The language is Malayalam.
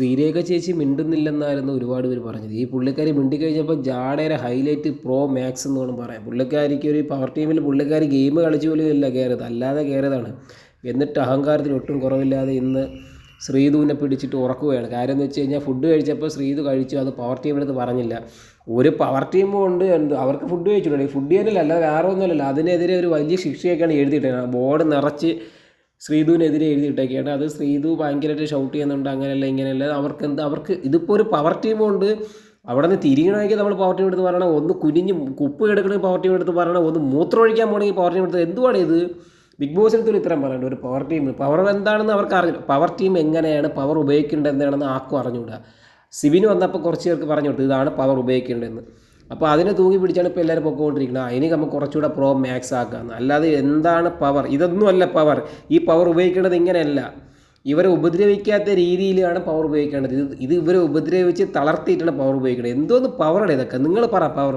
ശ്രീരേഖ ചേച്ചി മിണ്ടുന്നില്ലെന്നായിരുന്നു ഒരുപാട് പേര് പറഞ്ഞത്. ഈ പുള്ളിക്കാരി മിണ്ടിക്കഴിഞ്ഞപ്പോൾ ജാഡയുടെ ഹൈലൈറ്റ് പ്രോ മാക്സ് എന്ന് വേണം പറയാം. പുള്ളിക്കാരിക്ക് ഒരു പവർ ടീമിൽ പുള്ളിക്കാരി ഗെയിം കളിച്ചു പോലും ഇല്ല കയറിയത് അല്ലാതെ കയറിയതാണ് എന്നിട്ട് അഹങ്കാരത്തിൽ ഒട്ടും കുറവില്ലാതെ ഇന്ന് ശ്രീധുവിനെ പിടിച്ചിട്ട് ഉറക്കുകയാണ്. കാര്യം എന്ന് വെച്ച് കഴിഞ്ഞാൽ ഫുഡ് കഴിച്ചപ്പോൾ ശ്രീധു കഴിച്ചു. അത് പവർ ടീമിനടുത്ത് പറഞ്ഞില്ല. ഒരു പവർ ടീം കൊണ്ട് അവർക്ക് ഫുഡ് കഴിച്ചിട്ടുണ്ട്. ഫുഡ് ചെയ്യാനില്ല അല്ലാതെ വേറെ ഒന്നുമല്ലല്ലോ. അതിനെതിരെ ഒരു വലിയ ശിക്ഷയൊക്കെയാണ് എഴുതിയിട്ടത്. ബോർഡ് നിറച്ച് ശ്രീധുവിനെതിരെ എഴുതിയിട്ടൊക്കെയാണ് അത് ശ്രീധു ഭയങ്കരമായിട്ട് ഷൗട്ട് ചെയ്യുന്നുണ്ട് അങ്ങനെയല്ല ഇങ്ങനെയല്ല. അവർക്ക് എന്താ അവർക്ക് ഇതിപ്പോൾ ഒരു പവർ ടീം കൊണ്ട് അവിടെ നിന്ന് തിരിയണമെങ്കിൽ നമ്മൾ പവർ ടീം എടുത്ത് പറയണം. ഒന്ന് കുനിഞ്ഞ് കുപ്പ് എടുക്കണമെങ്കിൽ പവർ ടീം എടുത്ത് പറയണം. ഒന്ന് മൂത്രം ഒഴിക്കാൻ പോകണമെങ്കിൽ പവർ ടീം എടുത്ത് എന്തുവാണ് ഇത്? ബിഗ് ബോസിനത്തിൽ ഇത്രയും പറയണ്ട. ഒരു പവർ ടീം പവർ എന്താണെന്ന് അവർക്ക് അറിഞ്ഞു പവർ ടീം എങ്ങനെയാണ്? പവർ ഉപയോഗിക്കേണ്ടത് എന്താണെന്ന് ആർക്കും അറിഞ്ഞുകൂടാ. സിബിന് വന്നപ്പോൾ കുറച്ച് പേർക്ക് പറഞ്ഞു കൊടുത്തു. ഇതാണ് പവർ ഉപയോഗിക്കേണ്ടതെന്ന്. അപ്പോൾ അതിനെ തൂങ്ങി പിടിച്ചാണ് ഇപ്പോൾ എല്ലാവരും പൊക്കോണ്ടിരിക്കുന്നത് അതിന് നമുക്ക് കുറച്ചുകൂടെ പ്രോ മാക്സ് ആക്കാമെന്ന് അല്ലാതെ എന്താണ് പവർ ഇതൊന്നുമല്ല പവർ ഈ പവർ ഉപയോഗിക്കേണ്ടത് ഇങ്ങനെയല്ല. ഇവരെ ഉപദ്രവിക്കാത്ത രീതിയിലാണ് പവർ ഉപയോഗിക്കേണ്ടത്. ഇത് ഇത് ഇവരെ ഉപദ്രവിച്ച് തളർത്തിയിട്ടാണ് പവർ ഉപയോഗിക്കേണ്ടത് എന്തോന്ന് പവറാണ് ഇതൊക്കെ? നിങ്ങൾ പറ പവർ